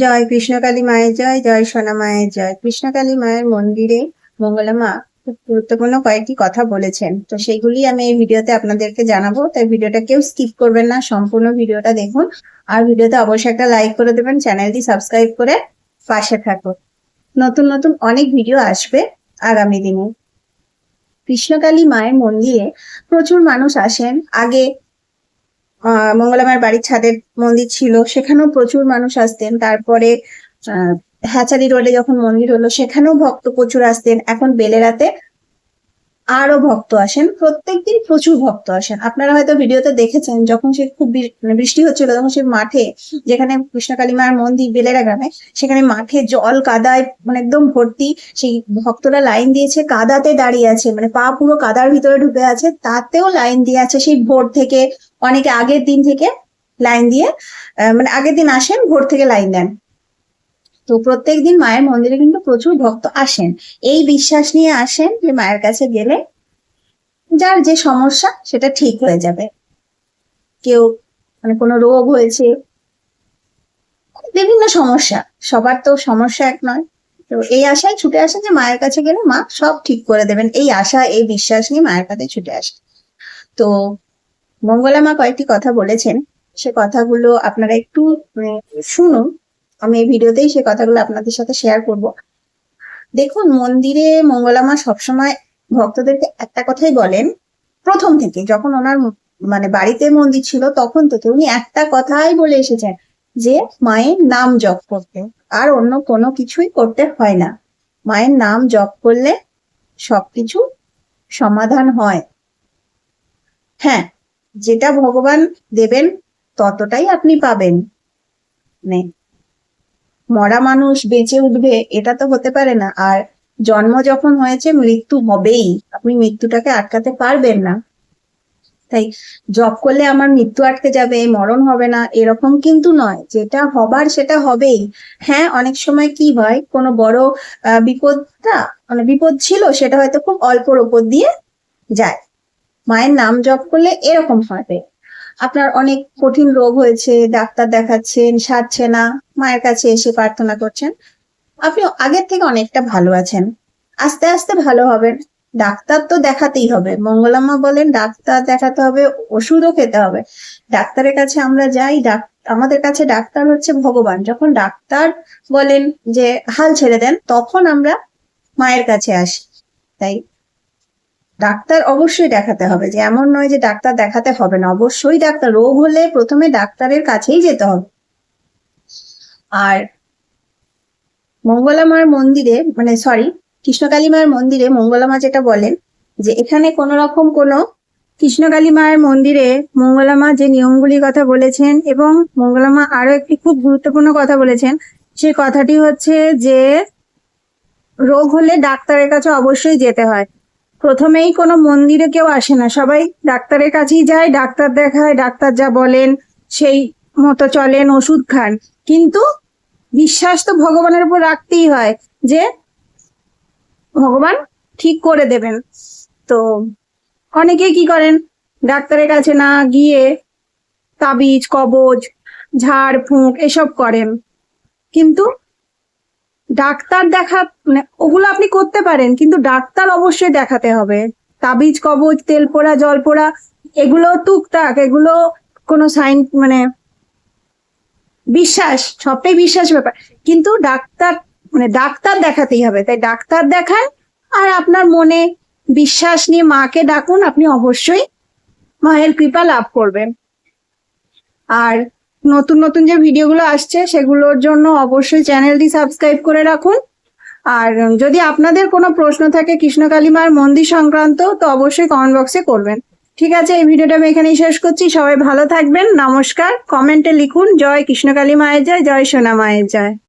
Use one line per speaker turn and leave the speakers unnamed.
জয় কৃষ্ণকালী মায়ের জয় জয় সোনা মায়ের জয়। কৃষ্ণকালী মায়ের মন্দিরে মঙ্গলা মা খুব গুরুত্বপূর্ণ কয়েকটি কথা বলেছেন। তো সেইগুলি আমি এই ভিডিওতে আপনাদেরকে জানাব। তাই ভিডিওটা কেউ স্কিপ করবেন না, সম্পূর্ণ ভিডিওটা দেখুন। আর ভিডিওতে অবশ্যই একটা লাইক করে দেবেন, চ্যানেলটি সাবস্ক্রাইব করে পাশে থাকুন। নতুন নতুন অনেক ভিডিও আসবে আগামী দিনে। কৃষ্ণকালী মায়ের মন্দিরে প্রচুর মানুষ আসেন। আগে মঙ্গলামার বাড়ির ছাদের মন্দির ছিল, সেখানেও প্রচুর মানুষ আসতেন। তারপরে হ্যাচারি রোডে যখন মন্দির হলো, সেখানেও ভক্ত প্রচুর আসতেন। এখন বেলেরাতে আরও ভক্ত আসেন, প্রত্যেকদিন প্রচুর ভক্ত আসেন। আপনারা হয়তো ভিডিওতে দেখেছেন, যখন সে খুব মানে বৃষ্টি হচ্ছিল, তখন সে মাঠে, যেখানে কৃষ্ণকালী মার মন্দির বেলেরা গ্রামে, সেখানে মাঠে জল কাদায় মানে একদম ভর্তি, সেই ভক্তরা লাইন দিয়েছে, কাদাতে দাঁড়িয়ে আছে মানে পা পুরো কাদার ভিতরে ঢুকে আছে, তাতেও লাইন দিয়ে আছে, সেই ভোর থেকে, অনেকে আগের দিন থেকে লাইন দিয়ে মানে আগের দিন আসেন, ভোর থেকে লাইন দেন। তো প্রত্যেক দিন মায়ের মন্দিরে কিন্তু প্রচুর ভক্ত আসেন। এই বিশ্বাস নিয়ে আসেন যে মায়ের কাছে গেলে যার যে সমস্যা, সেটা ঠিক হয়ে যাবে। কেউ মানে কোনো রোগ হয়েছে, বিভিন্ন সমস্যা। সবার তো সমস্যা এক নয়। তো এই আশায় ছুটে আসেন যে মায়ের কাছে গেলে মা সব ঠিক করে দেবেন। এই আশা, এই বিশ্বাস নিয়ে মায়ের কাছে ছুটে আসে তো মঙ্গলা মা কয়েকটি কথা বলেছেন। সে কথাগুলো আপনারা একটু শুনুন। আমি এই ভিডিওতেই সে কথাগুলো আপনাদের সাথে শেয়ার করব। দেখুন, মন্দিরে মঙ্গলা মা সবসময় ভক্তদেরকে একটা কথাই বলেন, প্রথম থেকে যখন ওনার মানে বাড়িতে মন্দির ছিল তখন থেকে উনি একটা কথাই বলে এসেছেন যে, মায়ের নাম জপ করতে, আর অন্য কোনো কিছুই করতে হয় না। মায়ের নাম জপ করলে সবকিছু সমাধান হয়। হ্যাঁ যেটা ভগবান দেবেন ততটাই আপনি পাবেন। মানে মরা মানুষ বেঁচে উঠবে, এটা তো হতে পারে না। আর জন্ম যখন হয়েছে, মৃত্যু হবেই। আপনি মৃত্যুটাকে আটকাতে পারবেন না। তাই জব করলে আমার মৃত্যু আটকে যাবে, মরণ হবে না, এরকম কিন্তু নয়। যেটা হবার, সেটা হবেই। হ্যাঁ অনেক সময় কি হয়, কোনো বড় বিপদটা মানে বিপদ ছিল, সেটা হয়তো খুব অল্পর ওপর দিয়ে যায়। মায়ের নাম জপ করলে এরকম হবে। আপনার অনেক কঠিন রোগ হয়েছে, ডাক্তার দেখাচ্ছেন সারছে না, মায়ের কাছে এসে প্রার্থনা করছেন। আপনি আগের থেকে অনেকটা ভালো আছেন। আস্তে আস্তে ভালো হবেন। ডাক্তার তো দেখাতেই হবে। মঙ্গলামা বলেন, ডাক্তার দেখাতে হবে, ওষুধও খেতে হবে। ডাক্তারের কাছে আমরা যাই আমাদের কাছে ডাক্তার হচ্ছে ভগবান। যখন ডাক্তার বলেন যে হাল ছেড়ে দেন, তখন আমরা মায়ের কাছে আসি। তাই ডাক্তার অবশ্যই দেখাতে হবে যে এমন নয় যে ডাক্তার দেখাতে হবে না। অবশ্যই ডাক্তার, রোগ হলে প্রথমে ডাক্তারের কাছেই যেতে হবে। আর মঙ্গলা মার মন্দিরে মানে সরি কৃষ্ণকালী মার মন্দিরে মঙ্গলা মা যেটা বলেন যে এখানে কোন রকম কোনো কৃষ্ণকালী মায়ের মন্দিরে মঙ্গলা মা যে নিয়মগুলির কথা বলেছেন এবং মঙ্গলা মা আরও একটি খুব গুরুত্বপূর্ণ কথা বলেছেন, সেই কথাটি হচ্ছে যে রোগ হলে ডাক্তারের কাছে অবশ্যই যেতে হয়। প্রথমেই কোনো মন্দিরে কেউ আসে না। সবাই ডাক্তারের কাছেই যায়, ডাক্তার দেখায়, ডাক্তার যা বলেন, সেই মতো চলেন, ওষুধ খান। কিন্তু বিশ্বাস তো ভগবানের উপর রাখতেই হয় যে ভগবান ঠিক করে দেবেন। তো অনেকেই কি করেন? ডাক্তারের কাছে না গিয়ে তাবিজ, কবজ, ঝাড়, ফুঁক, এসব করেন। কিন্তু ডাক্তার দেখা মানে ওগুলো আপনি করতে পারেন, কিন্তু ডাক্তার অবশ্যই দেখাতে হবে। তাবিজ, কবজ, তেল পোড়া, জল পোড়া, এগুলো টুকটাক, এগুলো কোনো সাইন মানে বিশ্বাস, সবটাই বিশ্বাস ব্যাপার। কিন্তু ডাক্তার মানে ডাক্তার দেখাতেই হবে। তাই ডাক্তার দেখান, আর আপনার মনে বিশ্বাস নিয়ে মাকে ডাকুন, আপনি অবশ্যই মায়ের কৃপা লাভ করবেন। আর নতুন নতুন যে ভিডিওগুলো আসছে সেগুলোর জন্য অবশ্যই চ্যানেলটি সাবস্ক্রাইব করে রাখুন। আর যদি আপনাদের কোনো প্রশ্ন থাকে কৃষ্ণকালীমার মন্দির সংক্রান্ত, তো অবশ্যই কমেন্ট বক্সে করবেন। ঠিক আছে, এই ভিডিওটা আমি এখানেই শেষ করছি। সবাই ভালো থাকবেন, নমস্কার। কমেন্টে লিখুন, জয় কৃষ্ণকালী মায়ের জয় জয় সোনা মায়ের জয়।